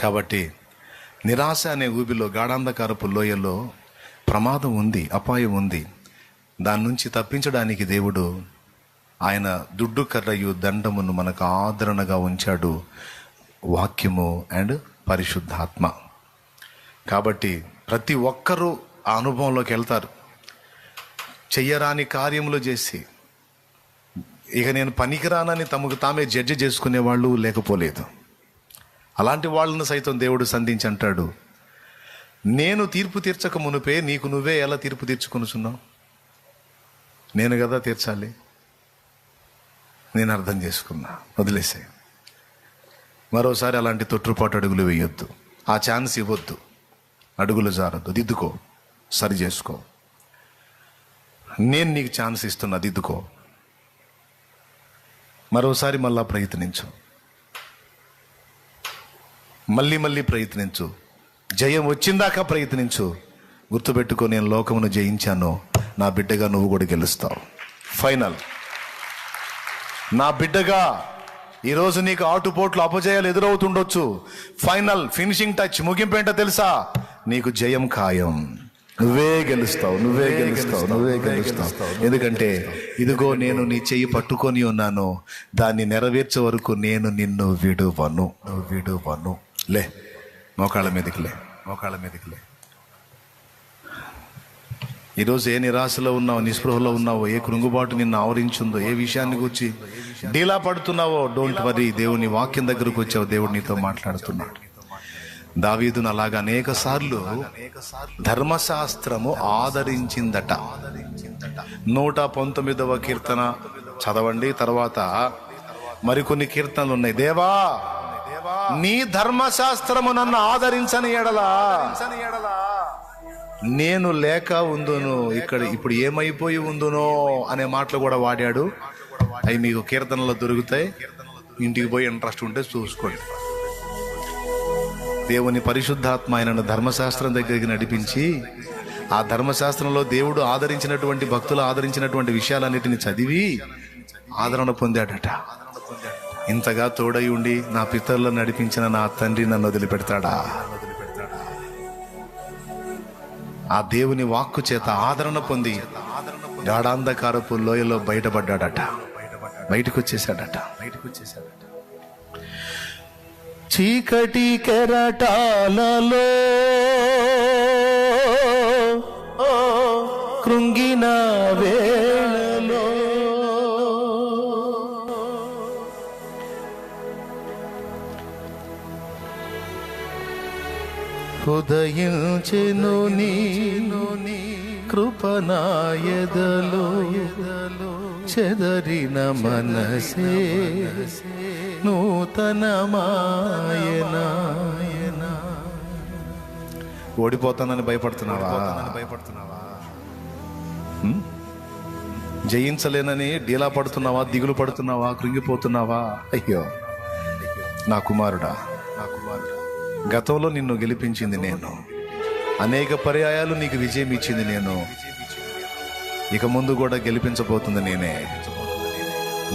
కాబట్టి నిరాశ అనే ఊబిలో గాఢాంధకారపు లోయలో ప్రమాదం ఉంది అపాయం ఉంది. దాని నుంచి తప్పించడానికి దేవుడు ఆయన దుడ్డు కర్రయు దండమును మనకు ఆదరణగా ఉంచాడు. వాక్యము అండ్ పరిశుద్ధాత్మ. కాబట్టి ప్రతి ఒక్కరూ ఆ అనుభవంలోకి వెళ్తారు. చెయ్యరాని కార్యములు చేసి ఇక నేను పనికిరానని తమకు తామే జడ్జి చేసుకునే వాళ్ళు లేకపోలేదు. అలాంటి వాళ్ళను సైతం దేవుడు సంధించి అంటాడు. నేను తీర్పు తీర్చక మునుపే నీకు నువ్వే ఎలా తీర్పు తీర్చుకొనుచున్నావు? నేను కదా తీర్చాలి. నేను అర్థం చేసుకున్నా. వదిలేసే మరోసారి అలాంటి తొట్టుపాటు అడుగులు వేయొద్దు. ఆ ఛాన్స్ ఇవ్వద్దు. అడుగులు జారద్దు. దిద్దుకో. సరి చేసుకో. నేను నీకు ఛాన్స్ ఇస్తున్నా. దిద్దుకో. మరోసారి మళ్ళా ప్రయత్నించు. మళ్ళీ మళ్ళీ ప్రయత్నించు. జయం వచ్చిందాకా ప్రయత్నించు. గుర్తుపెట్టుకో నేను లోకమును జయించాను. నా బిడ్డగా నువ్వు కూడా గెలుస్తావు. ఫైనల్ నా బిడ్డగా ఈరోజు నీకు ఆటుపోట్లు అపజయాలు ఎదురవుతుండొచ్చు. ఫైనల్ ఫినిషింగ్ టచ్ ముగింపేంటో తెలుసా? నీకు జయం ఖాయం. నువ్వే గెలుస్తావు నువ్వే గెలుస్తావు నువ్వే గెలుస్తావు. ఎందుకంటే ఇదిగో నేను నీ చెయ్యి పట్టుకొని ఉన్నాను. దాన్ని నెరవేర్చే వరకు నేను నిన్ను విడువను. నువ్వు విడువను. లే మోకాళ్ళ మీదకి లే మోకాళ్ళ మీదకి లే. ఈరోజు ఏ నిరాశలో ఉన్నావు నిస్పృహలో ఉన్నావో ఏ కృంగుబాటు నిన్ను ఆవరించిందో ఏ విషయాన్ని గురించి డీలా పడుతున్నావో డోంట్ వరీ దేవుని వాక్యం దగ్గరకు వచ్చావు దేవుడు నీతో మాట్లాడుతున్నాడు. దావీదును అలాగా అనేక సార్లు ధర్మశాస్త్రము ఆదరించిందట. నూట పంతొమ్మిదవ కీర్తన చదవండి తర్వాత మరికొన్ని కీర్తనలు ఉన్నాయి. దేవా నీ ధర్మశాస్త్రము నన్ను ఆదరించని ఎడలా? నేను లేక ఉందును ఇక్కడ ఇప్పుడు ఏమైపోయి ఉందునో అనే మాటలు కూడా వాడాడు. అవి మీకు కీర్తనలో దొరుకుతాయి. ఇంటికి పోయి ఇంట్రెస్ట్ ఉంటే చూసుకోండి. దేవుని పరిశుద్ధాత్మ ఆయనను ధర్మశాస్త్రం దగ్గరికి నడిపించి ఆ ధర్మశాస్త్రంలో దేవుడు ఆదరించినటువంటి భక్తులు ఆదరించినటువంటి విషయాలన్నిటిని చదివి ఆదరణ పొందాడట. ఇంతగా తోడై ఉండి నా పితరులను నడిపించిన నా తండ్రి నన్ను వదిలిపెడతాడా? ఆ దేవుని వాక్కు చేత ఆదరణ పొంది గాఢాంధకారపు లోయలో బయటపడ్డాడట. బయటకు వచ్చేసాడట బయటకు వచ్చేసాడట చీకటి కెరటాలలో కృంగిన వే హృదయించెను నీను కృపనాయదలో చెదరిన మనసే నూతన మాయనాయన ఓడిపోతానని భయపడుతున్నావా? భయపడుతున్నావా జయించలేనని డీలా పడుతున్నావా? దిగులు పడుతున్నావా? కృంగిపోతున్నావా? అయ్యో నా కుమారుడా. నా కుమారుడా. గతంలో నిన్ను గెలిపించింది నేను. అనేక పర్యాయాలు నీకు విజయం ఇచ్చింది నేను. ఇక ముందు కూడా గెలిపించబోతుంది నేనే.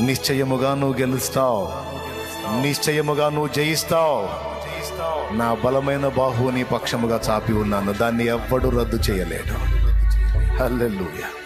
నిశ్చయముగా నువ్వు గెలుస్తావు. నిశ్చయముగా నువ్వు జయిస్తావు. నా బలమైన బాహువుని పక్షముగా చాపి ఉన్నాను. దాన్ని ఎవ్వడు రద్దు చేయలేడు. హల్లెలూయా.